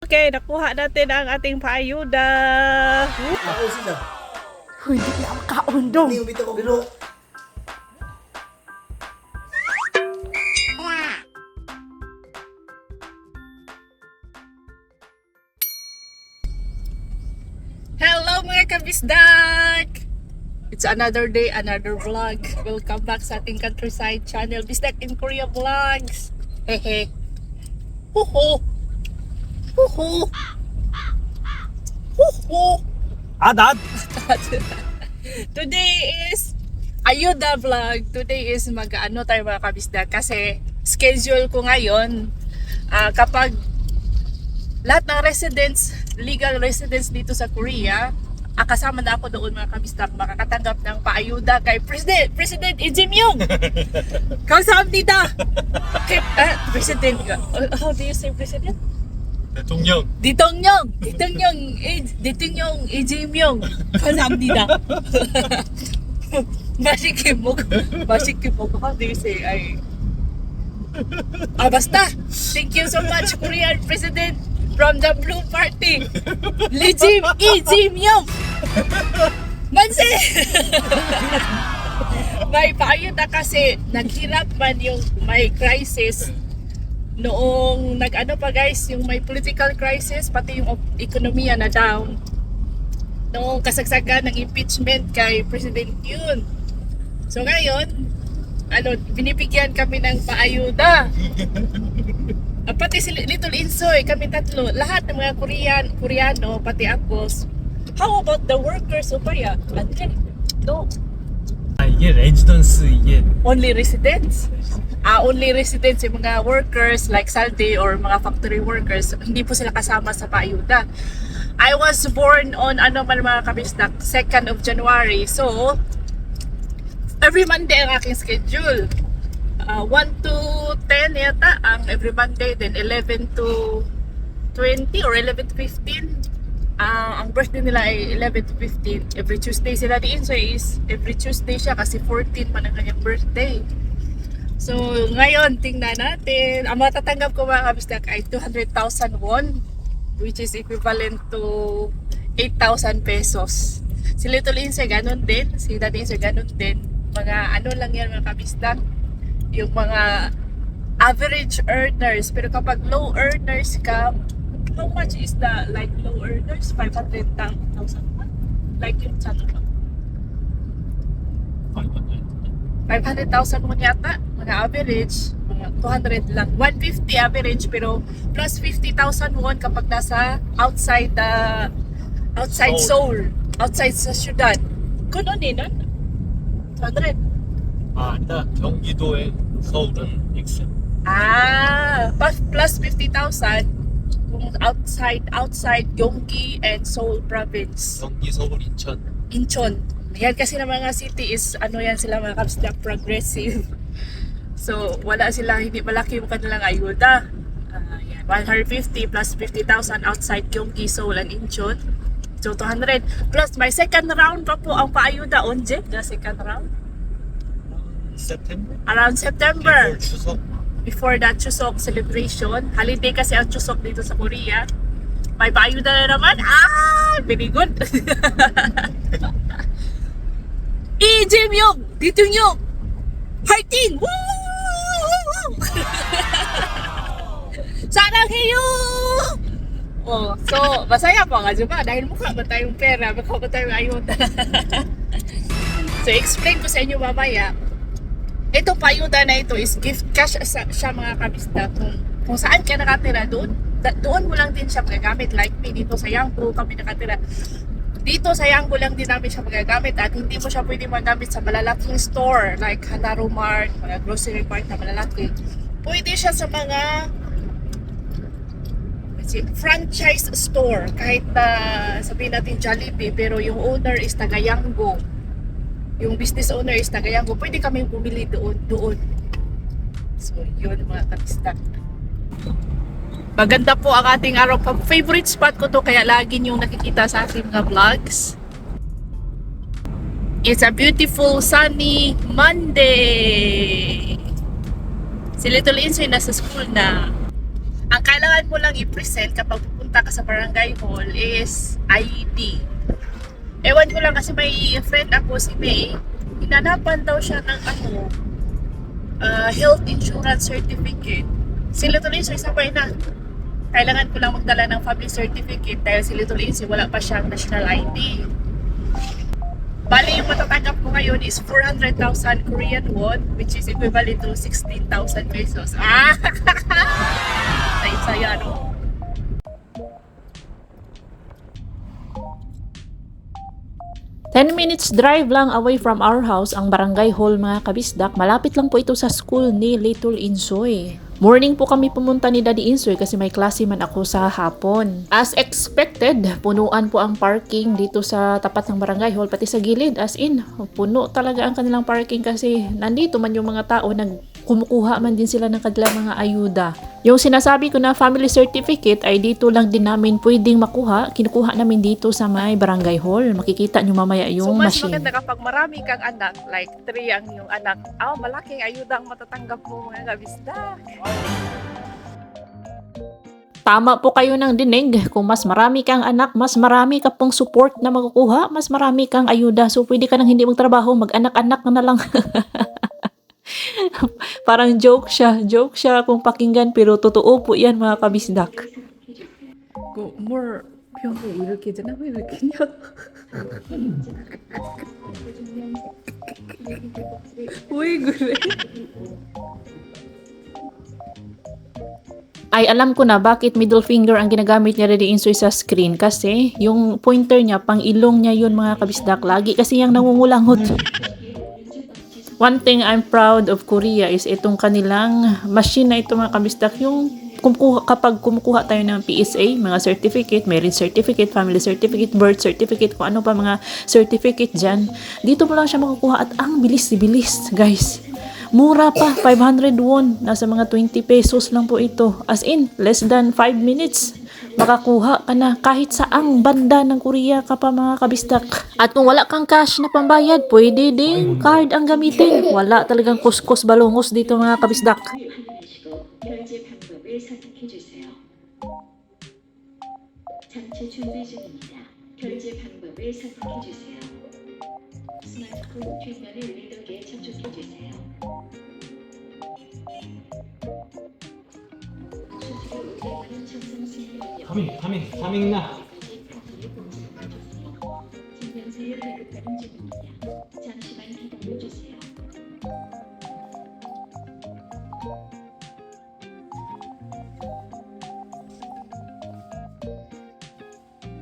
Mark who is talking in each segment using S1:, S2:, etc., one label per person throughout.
S1: Okay, nakuha natin ang ating paayuda.
S2: Ako sila.
S1: Uy, hindi na makaundong.
S2: Hindi umita ko pero
S1: Hello mga kabisdak! It's another day, another vlog. Welcome back sa ating countryside channel, Bisdak in Korea Vlogs. Hehe. Huhu. Huhu! Huhu!
S3: Adad!
S1: Today is Ayuda Vlog. Today is mag-ano tayo mga kabisda kasi schedule ko ngayon uh, kapag lahat ng residents, legal residents dito sa Korea, ah, kasama na ako doon mga kabisda makakatanggap ng paayuda kay President, President Lee Jim Yong. Kamsahamnida! Kay, uh, President, ah, oh, how do you say President?
S3: 대통령
S1: 대통령, 대통령, 이- 대통령 이재명 감사합니다. 맛있게 먹어, 맛있게 먹어. How do you say? I... Ah, basta. Thank you so much, Korean President from the Blue Party. Lijim Ijeong. Manse! may paayod na kasi naghirap man yung may crisis noong nag-ano pa guys, yung may political crisis, pati yung ekonomiya na down. Noong kasagsagan ng impeachment kay President Yoon. So ngayon, ano, binibigyan kami ng paayuda. Ah, pati si Little Insoy, kami tatlo, lahat ng mga Korean, Koreano, pati ako. How about the workers o kaya? Andre, no,
S3: Yeah, residents, yeah.
S1: Only residents? Uh, only residents, yung mga workers like Salde or mga factory workers, hindi po sila kasama sa paayuda. I was born on ano man mga kabisnak, 2nd of January. So, every Monday ang aking schedule. Ah, uh, 1 to 10 yata ang every Monday, then 11 to 20 or 11 to 15 Ah, ang birthday nila ay 11 to 15. Every Tuesday sila din. So is every Tuesday siya kasi 14 man ang kanyang birthday. So ngayon tingnan natin. Ang matatanggap ko mga kabistak ay 200,000 won which is equivalent to 8,000 pesos. Si Little Inse ganun din. Si Daddy Inse ganun din. Mga ano lang yan mga kabistak. Yung mga average earners. Pero kapag low earners ka, how much is the like low earners? 500,000 Like yung sa ano? 500,000 mo yata, mga average, mga 200 lang. 150 average pero plus 50,000 won kapag nasa outside the outside Seoul, outside sa syudad. Kuno ni nun? 200.
S3: 아, 아니다. 경기도에 서울은 X.
S1: Ah, plus, plus 50,000 kung outside outside Gyeonggi and Seoul province.
S3: Gyeonggi, Seoul, Incheon.
S1: Incheon. Yan kasi ng mga city is ano yan sila mga kaps na progressive. So wala sila hindi malaki yung kanilang ayuda. Uh, yan, 150 plus 50,000 outside Gyeonggi, Seoul and Incheon. So 200 plus my second round pa po ang paayuda onje the second round.
S3: September.
S1: Around September.
S3: Before Chuseok
S1: before that Chuseok celebration. Holiday kasi ang Chuseok dito sa Korea. May paayuda na naman. Ah! Very good. Lee Jae-myung! Ditung-yung! Fighting! Woo! Sarangheyo! Oh, so, masaya pa nga, diba? Dahil mukha ba tayong pera, mukha ba tayong ayuda. so, explain ko sa inyo mamaya ito payuda na ito is gift cash sa, siya mga kabista kung, kung saan ka nakatira doon. Da, doon mo lang din siya magagamit. Like me dito sa Yangko kami nakatira. Dito sa Yangko lang din namin siya magagamit at hindi mo siya pwede magamit sa malalaking store like Hanaro Mart, mga grocery mart na malalaki. Pwede siya sa mga franchise store. Kahit na sabihin natin Jollibee pero yung owner is taga Yangko yung business owner is Tagayango, pwede kami bumili doon, doon. So, yun mga kabista. Maganda po ang ating araw. Favorite spot ko to, kaya lagi niyong nakikita sa ating mga vlogs. It's a beautiful sunny Monday. Si Little Insoy nasa school na. Ang kailangan mo lang i-present kapag pupunta ka sa barangay hall is ID. Ewan ko lang kasi may friend ako si May, hinanapan daw siya ng ano, uh, health insurance certificate. Si Little Lindsay, sabay na. Kailangan ko lang magdala ng family certificate dahil si Little Lindsay wala pa siyang national ID. Bali, yung matatanggap ko ngayon is 400,000 Korean won, which is equivalent to 16,000 pesos. Ah! Saya-saya, no?
S4: Ten minutes drive lang away from our house ang barangay hall mga kabisdak. Malapit lang po ito sa school ni Little Insoy. Morning po kami pumunta ni Daddy Insoy kasi may klase man ako sa hapon. As expected, punuan po ang parking dito sa tapat ng barangay hall pati sa gilid. As in, puno talaga ang kanilang parking kasi nandito man yung mga tao nag kumukuha man din sila ng kanilang mga ayuda. Yung sinasabi ko na family certificate ay dito lang din namin pwedeng makuha. Kinukuha namin dito sa may barangay hall. Makikita nyo mamaya
S1: So,
S4: yung
S1: mas
S4: machine.
S1: maganda kapag marami kang anak, like three ang yung anak, ah, malaking ayuda ang matatanggap mo mga kabisda.
S4: Tama po kayo ng dinig. Kung mas marami kang anak, mas marami ka pong support na makukuha, mas marami kang ayuda. So, pwede ka nang hindi magtrabaho, mag-anak-anak ka na lang. Parang joke siya. Joke siya kung pakinggan, pero totoo po yan mga kabisdak.
S1: 그, 뭘 병을 이렇게 되나? 왜 이렇게 냐? 왜 그래?
S4: Ay, alam ko na bakit middle finger ang ginagamit niya Daddy Insoy sa screen. Kasi yung pointer niya, pang ilong niya yun mga kabisdak. Lagi kasi yung nangungulangot. One thing I'm proud of Korea is itong kanilang machine na ito mga kabisdak. Yung kumukuha, kapag kumukuha tayo ng PSA, mga certificate, marriage certificate, family certificate, birth certificate, kung ano pa mga certificate dyan, dito mo lang siya makukuha at ang bilis-bilis, guys. Mura pa, 500 won. Nasa mga 20 pesos lang po ito. As in, less than 5 minutes Makakuha ka na kahit saang banda ng Korea ka pa mga kabistak. At kung wala kang cash na pambayad, pwede ding card ang gamitin. Wala talagang kuskus balungos dito mga kabisdak.
S5: 하시고 결제 방법을 선택해 주세요. 장치 준비 중입니다. 결제 방법을 선택해 주세요. 스마트폰 뒷면을 리더기에 접촉해 주세요.
S3: 가민, 가민, 가민 나.
S5: 김명세의 배급받은 주문이야. 잠시만 기다려주세요.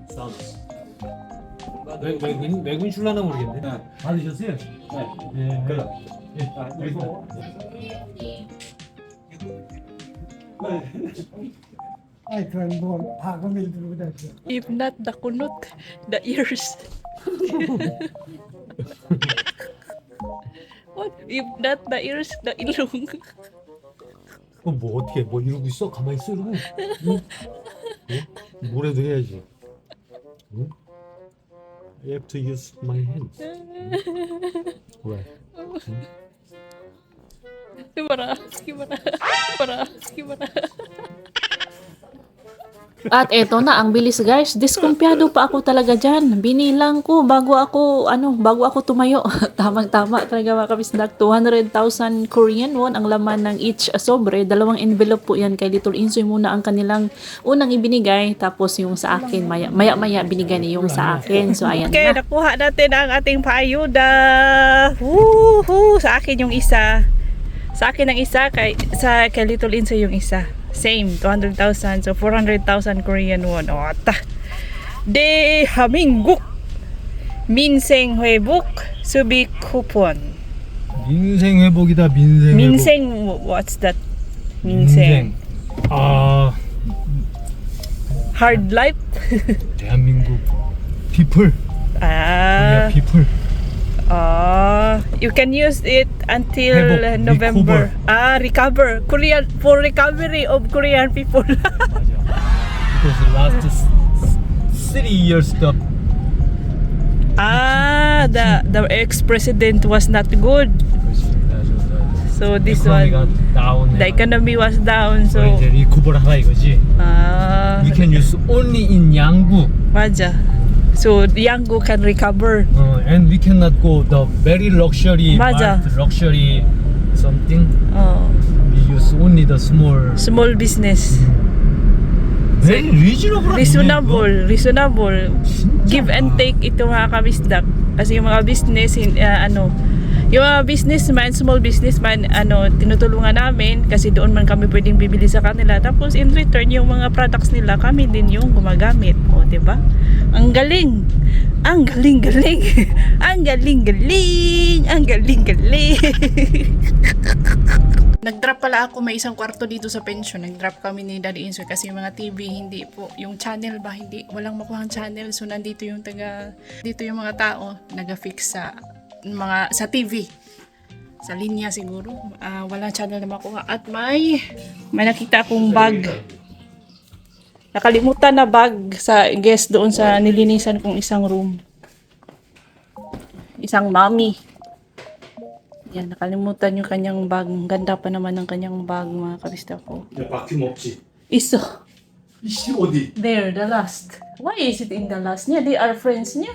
S3: 싸움. 왜, 왜, 왜, 왜군 출라나 모르겠네.
S2: 받으셨어요?
S3: 네. 예, 그래.
S2: 예,
S6: 알겠습니다. 네. Kung buwan, ako may dulo siya.
S1: If not the kunot, the ears. What? If not the ears, the ilong.
S3: 그럼 뭐 어떻게 뭐 이러고 있어 가만히 있어 이러고 응? 응? 뭐라도 해야지 응? I have to use my hands 응? 왜?
S1: Gimana? Gimana? Gimana? Gimana?
S4: At eto na, ang bilis guys. Diskumpiyado pa ako talaga dyan. Binilang ko bago ako, ano, bago ako tumayo. Tamang-tama talaga mga kabisdak. 200,000 Korean won ang laman ng each sobre. Dalawang envelope po yan kay Little Insoy muna ang kanilang unang ibinigay. Tapos yung sa akin, maya, maya-maya binigay niya yung sa akin. So ayan
S1: Okay,
S4: na.
S1: nakuha natin ang ating paayuda. Woohoo! Sa akin yung isa. Sa akin ang isa, kay, sa kay Little Inso yung isa. same 200,000 so 400,000 Korean won oh ta de hamingguk 민생 회복 수비 쿠폰
S3: 민생 회복이다 민생 회복.
S1: what's that 민생,
S3: 아
S1: hard life
S3: 대한민국 people 아 people
S1: Ah, you can use it until
S3: Hebok,
S1: uh, November.
S3: recover.
S1: Ah, recover. Korean for recovery of Korean people.
S3: 맞아 because the last s- s- three years the
S1: ah, the the ex-president was not good.
S3: 그렇지 맞아 맞아
S4: So this
S3: economi가
S4: one,
S3: down.
S4: the economy was down.
S3: So
S4: So
S3: 이제 리커버를 하라 이거지.
S4: ah,
S3: You can use only in Yanggu.
S4: 맞아. So Yanggu can recover.
S3: Uh, and we cannot go the very luxury
S4: 맞아.
S3: mart, luxury something.
S4: Oh,
S3: We use only the small.
S4: small business.
S3: Very reasonable.
S4: Reasonable, reasonable.
S3: 진짜.
S4: Give and take ito mga kabisdak. Kasi yung mga business, hin- ah, ano, yung mga businessman, small businessman, ano, tinutulungan namin kasi doon man kami pwedeng bibili sa kanila. Tapos in return, yung mga products nila, kami din yung gumagamit. O, ba? Ang galing! Ang galing-galing! ang galing-galing! Ang galing-galing!
S1: Nag-drop pala ako may isang kwarto dito sa pension. Nag-drop kami ni Daddy Insoy kasi yung mga TV hindi po, yung channel ba hindi, walang makuhang channel. So nandito yung taga, dito yung mga tao naga-fix sa mga sa TV sa linya siguro. Ah, uh, walang channel na makuha. At may
S4: may nakita akong bag. Nakalimutan na bag sa guest doon sa nilinisan kong isang room. Isang mommy yan nakalimutan yung kanyang bag. Ganda pa naman ng kanyang bag mga kabista ko. Iso. There the last. Why is it in the last? Niya they are friends niya.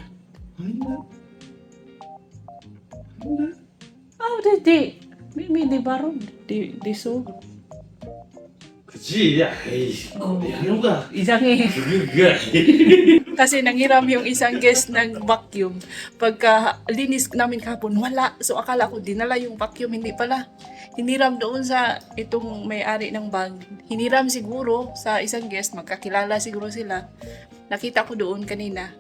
S4: Oh, di, di. Mi
S3: di baro, di, di so. Kasi, ay, ano ba?
S4: Isang
S3: eh.
S1: Kasi nangiram yung isang guest ng vacuum. Pagka linis namin kahapon, wala. So akala ko dinala yung vacuum, hindi pala. Hiniram doon sa itong may-ari ng bag. Hiniram siguro sa isang guest, magkakilala siguro sila. Nakita ko doon kanina,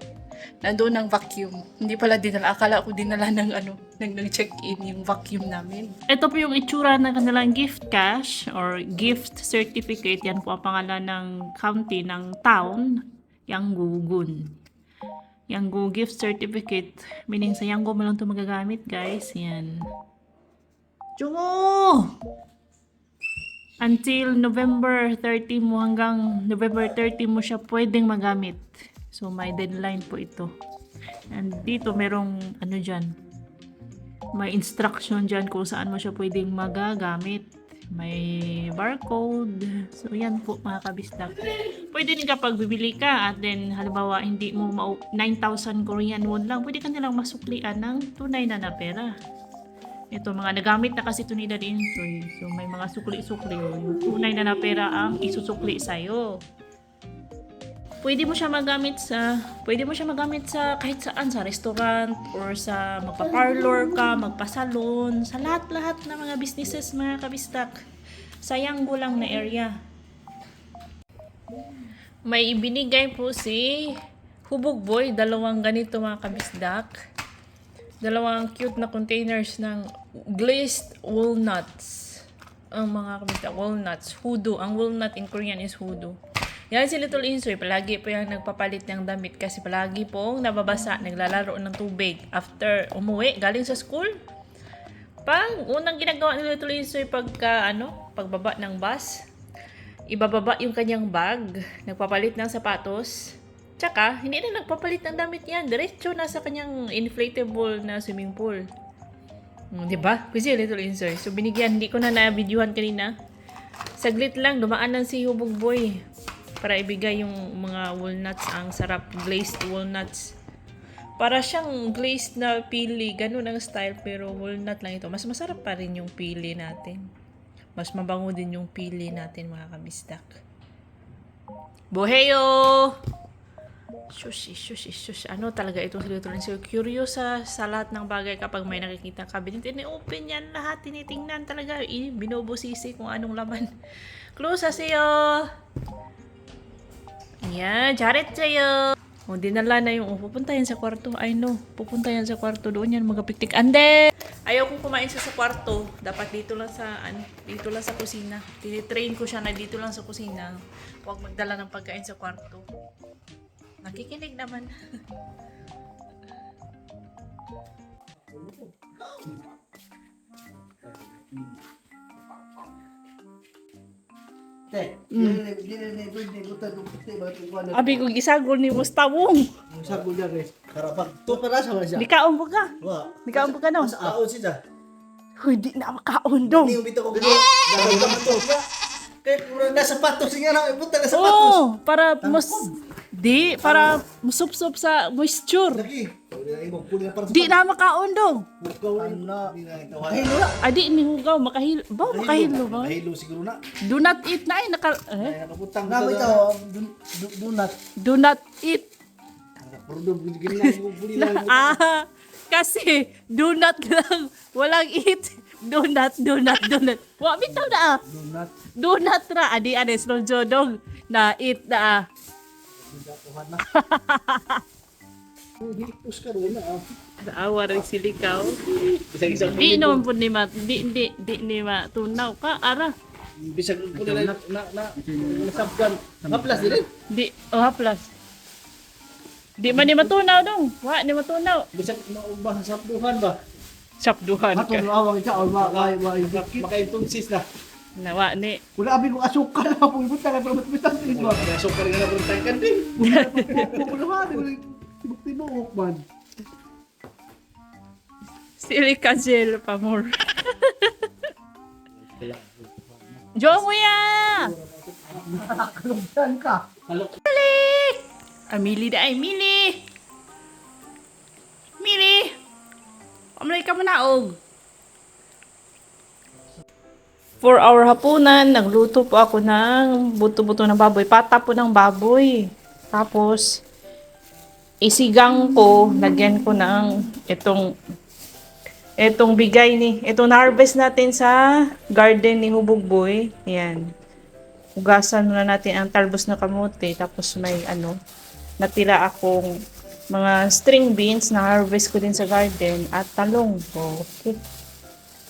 S1: Nandoon ang vacuum. Hindi pala dinala. Akala ko dinala ng ano, nang, nang check-in yung vacuum namin.
S4: Ito po yung itsura ng kanilang gift cash or gift certificate. Yan po ang pangalan ng county ng town, Yanggugun. Yanggu gift certificate. Meaning sa Yanggu mo lang ito magagamit, guys. Yan. Chungo! Until November 30 mo hanggang November 30 mo siya pwedeng magamit. So may deadline po ito. And dito merong ano dyan, may instruction dyan kung saan mo siya pwedeng magagamit. May barcode. So, yan po mga kabistak. Pwede din kapag bibili ka at then halimbawa hindi mo mau 9,000 Korean won lang, pwede ka nilang masuklian ng tunay na na pera. Ito, mga nagamit na kasi ito ni Daddy. So, may mga sukli-sukli. tunay na na pera ang isusukli sa'yo pwede mo siya magamit sa pwede mo siya magamit sa kahit saan sa restaurant or sa magpa-parlor ka, magpa-salon, sa lahat-lahat ng mga businesses mga kabistak. Sayang lang na area. May ibinigay po si Hubog Boy, dalawang ganito mga kabisdak. Dalawang cute na containers ng glazed walnuts. Ang mga kabisdak, walnuts. Hudo. Ang walnut in Korean is hudo. Yan si Little Insoy, palagi po yung nagpapalit ng damit kasi palagi pong nababasa, naglalaro ng tubig. After umuwi, galing sa school, pang unang ginagawa ni Little Insoy pagka, ano, pagbaba ng bus, ibababa yung kanyang bag, nagpapalit ng sapatos, tsaka hindi na nagpapalit ng damit yan, diretso na sa kanyang inflatable na swimming pool. Hmm, di ba? Kasi Little Insoy. So binigyan, hindi ko na na-videohan kanina. Saglit lang, dumaan lang si Hubog Boy para ibigay yung mga walnuts ang sarap glazed walnuts para siyang glazed na pili ganun ang style pero walnut lang ito mas masarap pa rin yung pili natin mas mabango din yung pili natin mga kabistak Boheyo! Shush, shush, shush. Ano talaga itong si Little So, curious sa, sa lahat ng bagay kapag may nakikita cabinet. Ini-open yan lahat. Tinitingnan talaga. I, binubusisi kung anong laman. Close haseyo! Ayan, yan, charet sa'yo. O, dinala na yung, oh, pupunta yan sa kwarto. I know, pupunta yan sa kwarto. Doon yan magapiktik. Ande! Ayaw kong kumain siya sa kwarto. Dapat dito lang sa, an, dito lang sa kusina. Tinitrain ko siya na dito lang sa kusina. Huwag magdala ng pagkain sa kwarto. Nakikinig naman.
S2: Te, dili pwede ba kuan.
S4: Abi ko gisagol ni Mustawong.
S2: Sago diya res. Karapag to para sa man siya.
S4: Likaon po ka.
S2: Wa.
S4: Likaon po ka no.
S2: Sa aon siya.
S1: Di na makaundong.
S2: Hindi bitaw ko gano'n. Dahil ka to. Kaya kung nasa patos nga na, ipunta na sa patos.
S1: Oo, para mas... Di, para musup-sup sa moisture.
S2: Lagi. Puli
S1: Di na makaundong.
S2: Bukaw. Ano?
S1: Adi, ni hugaw, makahilo. Ba, makahilo ba?
S2: Mahilo siguro na.
S1: Do not eat na ay, naka... Eh?
S2: Ay, nakaputang. Nga bitaw, dunat.
S1: Do not eat.
S2: Puro ginilang mo puli lang.
S1: Ah, kasi do not lang. Walang eat. Do not, do not, do not. Wa, bitaw na ah.
S2: Dunat.
S1: Do not ra. Adi, anes, no jodong. Na eat na ah.
S2: Na. Pus ka na. ah.
S1: Naawa rin silikaw.
S2: Isang-isang
S1: Di naman po ni ma, di, di, di ni ma, tunaw ka, ara.
S2: Bisag ko nila na na nasabgan. Haplas din.
S1: Di, oh haplas. Di man ni matunaw dong. Wa ni matunaw.
S2: Bisag maubah sa sabduhan ba?
S1: Sapduhan
S2: Ato
S1: ka.
S2: awang ka or ma ma ma makaintunsis na.
S1: Nawa ni.
S2: Wala abi ko asukal na po ibutang na pero matbitan din ba. Asukal nga na pero kan din. Wala ha, tibok-tibok man.
S1: Silica gel pa more. Jonguya!
S2: Kalugdan ka.
S1: Amili da ay, Mili! Mili! Kamlay ka manaog. For our hapunan, nagluto po ako ng buto-buto ng baboy. Pata po ng baboy. Tapos, isigang ko, lagyan ko ng itong itong bigay ni, itong harvest natin sa garden ni Hubugboy. Yan. Hugasan muna natin ang talbos na kamote. Tapos may ano, natira akong mga string beans na harvest ko din sa garden at talong. Okay.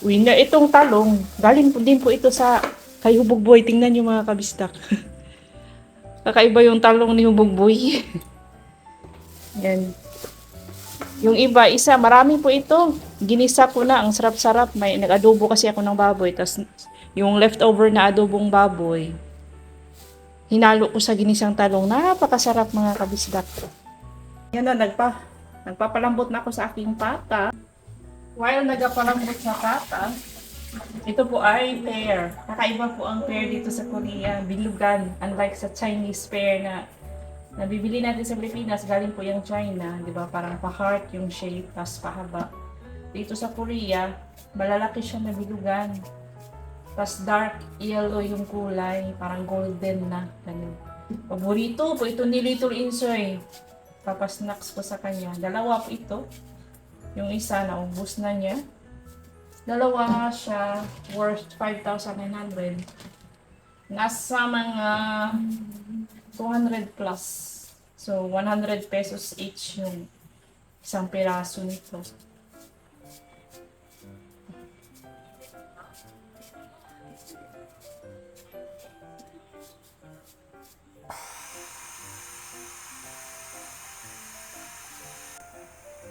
S1: Uy, na itong talong, galing po din po ito sa kay Hubugboy. Tingnan niyo mga kabistak. Kakaiba yung talong ni Hubugboy. Yan. Yung iba, isa, marami po ito. Ginisa ko na, ang sarap-sarap. May nag-adobo kasi ako ng baboy. Tapos yung leftover na adobong baboy, hinalo ko sa ginisang talong. Napakasarap mga kabisdak. Yan na, nagpa, nagpapalambot na ako sa aking pata. While nagpapalambot sa pata, ito po ay pear. Kakaiba po ang pear dito sa Korea. Bilugan. Unlike sa Chinese pear na nabibili natin sa Pilipinas, galing po yung China. di ba Parang pa-heart yung shape, tapos pahaba. Dito sa Korea, malalaki siya na bilugan. Tapos dark yellow yung kulay, parang golden na. Ganun. Paborito po ito ni Little Insoy. Papasnacks ko sa kanya. Dalawa po ito. Yung isa, naubos na niya. Dalawa siya, worth 5,900. Nasa mga 200 plus. So, 100 pesos each yung isang piraso nito.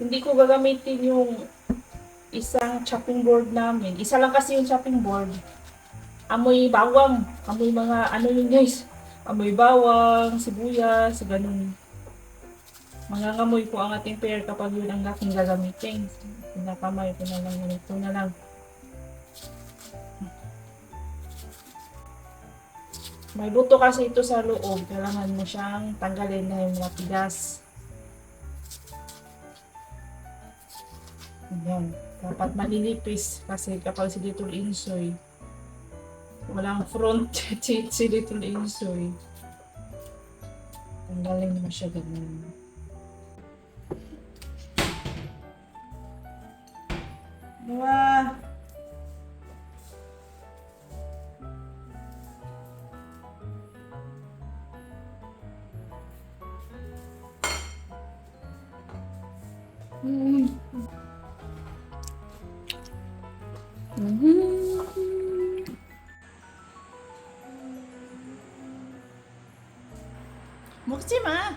S1: Hindi ko gagamitin yung isang chopping board namin. Isa lang kasi yung chopping board. Amoy bawang. Amoy mga ano yun guys. Amoy bawang, sibuyas, ganun. Mangangamoy po ang ating pair kapag yun ang aking gagamitin. Pinakamay ko na lang. Ito na lang. May buto kasi ito sa loob. Kailangan mo siyang tanggalin na yung mga tigas. Ayan. Dapat malinipis kasi kapag si Little Insoy, walang front teeth si Little Insoy. Tanggalin mo siya ganun. Wow! Mm. 먹지 마.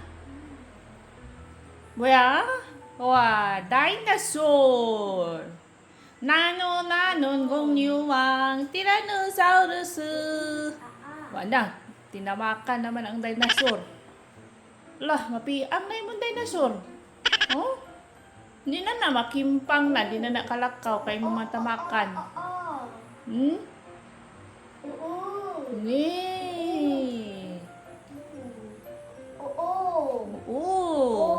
S1: 뭐야? 와, 다이너솔. 나노 나눈 공유왕 티라노사우루스. Wala. Tinawakan naman ang dinosaur. Lah, mapiang na yung dinosaur. Oh? Hindi na na, makimpang na, di na na kalakaw, kay mo matamakan. Hmm? Nee. Oo. Oo.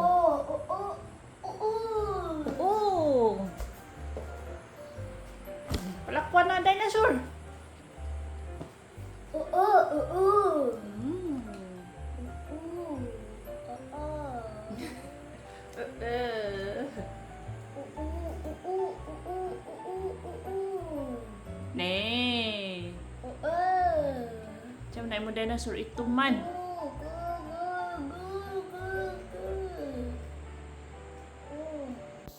S1: Palakwan na, dinosaur. Mm. Nee. Diyan na mo dinosaur ito man.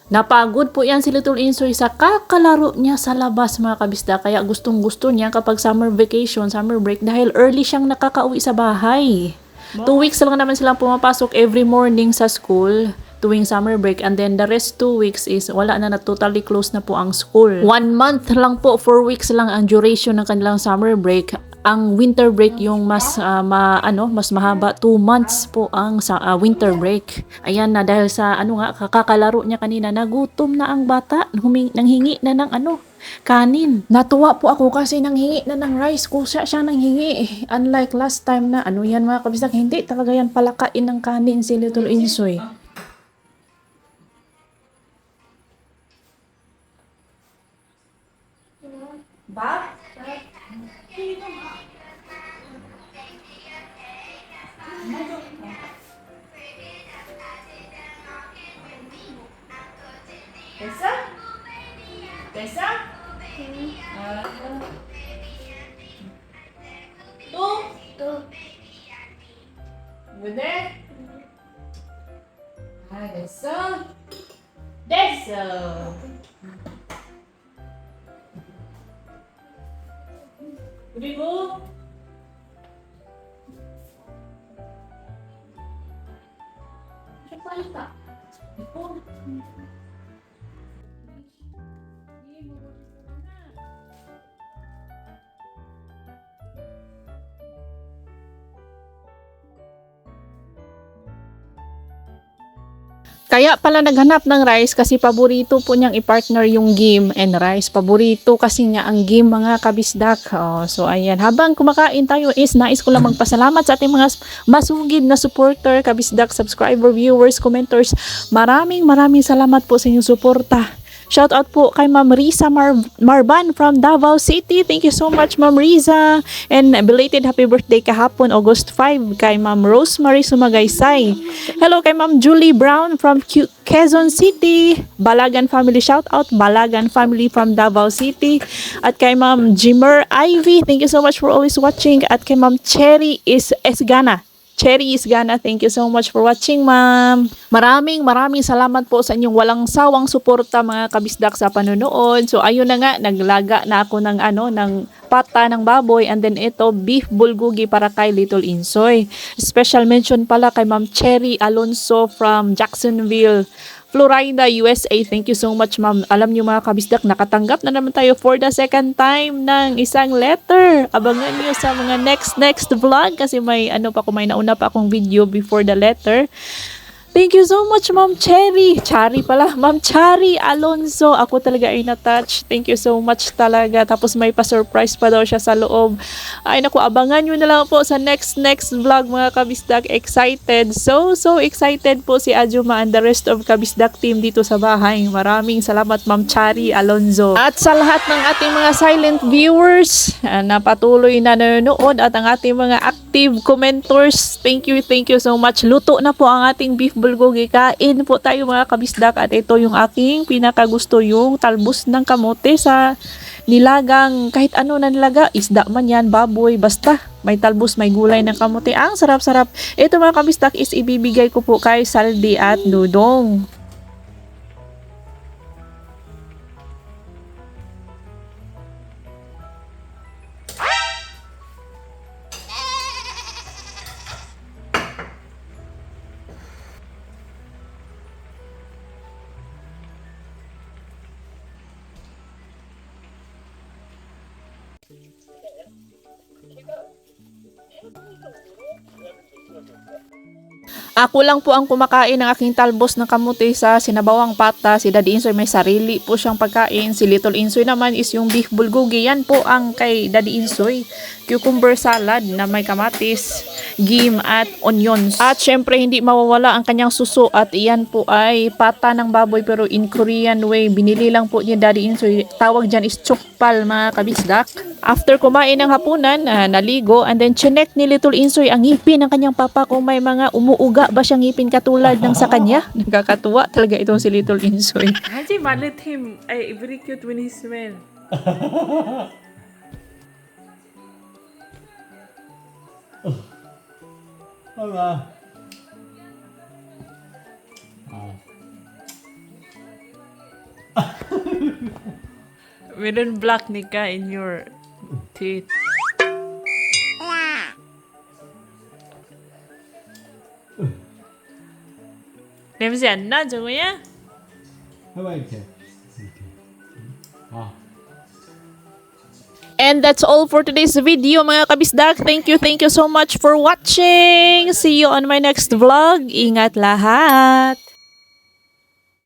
S4: Napagod po yan si Little Insoy sa kakalaro niya sa labas mga kabisda. Kaya gustong gusto niya kapag summer vacation, summer break dahil early siyang nakakauwi sa bahay. Two weeks lang naman silang pumapasok every morning sa school tuwing summer break and then the rest two weeks is wala na na totally close na po ang school. One month lang po, four weeks lang ang duration ng kanilang summer break. Ang winter break yung mas ah, ma, ano, mas mahaba, two months po ang sa ah, winter break. Ayan na dahil sa ano nga kakakalaro niya kanina, nagutom na ang bata, huming, nanghingi na ng ano, kanin. Natuwa po ako kasi nanghingi na ng rice. Kusa siya nanghingi. Unlike last time na ano yan mga kabisag, hindi talaga yan palakain ng kanin si Little Insoy.
S1: Siapa Ito.
S4: Kaya pala naghanap ng rice kasi paborito po niyang i-partner yung game and rice. Paborito kasi niya ang game mga kabisdak. Oh, so ayan, habang kumakain tayo is nais ko lang magpasalamat sa ating mga masugid na supporter, kabisdak, subscriber, viewers, commenters. Maraming maraming salamat po sa inyong suporta. Shout out po kay Ma'am Risa Mar- Marban from Davao City. Thank you so much Ma'am Risa. And belated happy birthday kahapon August 5 kay Ma'am Rosemary Sumagaysay. Hello kay Ma'am Julie Brown from Q- Quezon City. Balagan family shout out Balagan family from Davao City. At kay Ma'am Jimmer Ivy. Thank you so much for always watching. At kay Ma'am Cherry is Esgana. Cherry Isgana, thank you so much for watching, ma'am. Maraming maraming salamat po sa inyong walang sawang suporta mga kabisdak sa panonood. So ayun na nga, naglaga na ako ng ano, ng pata ng baboy and then ito beef bulgogi para kay Little Insoy. Special mention pala kay Ma'am Cherry Alonso from Jacksonville. Florida, USA. Thank you so much, ma'am. Alam niyo mga kabisdak, nakatanggap na naman tayo for the second time ng isang letter. Abangan niyo sa mga next next vlog kasi may ano pa ko may nauna pa akong video before the letter. Thank you so much, Ma'am Cherry. Chari pala. Ma'am Chari Alonso. Ako talaga ay na-touch. Thank you so much talaga. Tapos may pa-surprise pa daw siya sa loob. Ay naku, abangan nyo na lang po sa next next vlog mga Kabisdak. Excited. So, so excited po si Ajuma and the rest of Kabisdak team dito sa bahay. Maraming salamat, Ma'am Chari Alonso. At sa lahat ng ating mga silent viewers ah, na patuloy na nanonood at ang ating mga active commenters, thank you, thank you so much. Luto na po ang ating beef bulgogi. Kain po tayo mga kabisdak at ito yung aking pinakagusto yung talbos ng kamote sa nilagang kahit ano na nilaga, isda man yan, baboy, basta may talbos, may gulay ng kamote. Ang sarap-sarap. Ito mga kabisdak is ibibigay ko po kay Saldi at Dudong. Ako lang po ang kumakain ng aking talbos ng kamuti sa sinabawang pata. Si Daddy Insoy may sarili po siyang pagkain. Si Little Insoy naman is yung beef bulgogi. Yan po ang kay Daddy Insoy. Cucumber salad na may kamatis, gim at onions. At syempre hindi mawawala ang kanyang suso at iyan po ay pata ng baboy pero in Korean way. Binili lang po niya Daddy Insoy. Tawag dyan is chokpal mga kabisdak. After kumain ng hapunan, ah, naligo and then chinek ni Little Insoy ang ngipin ng kanyang papa kung may mga umuuga ba siyang ngipin katulad ng sa kanya. Nagkakatuwa talaga itong si Little Insoy.
S1: Haji, malit him. Ay, very cute when he smell.
S3: Hola.
S1: Meron black nika in your teeth. 냄새 안 나, 정우야?
S3: 해봐 이렇게. 이렇게. 아.
S4: And that's all for today's video mga kabisdak. Thank you, thank you so much for watching. See you on my next vlog. Ingat lahat.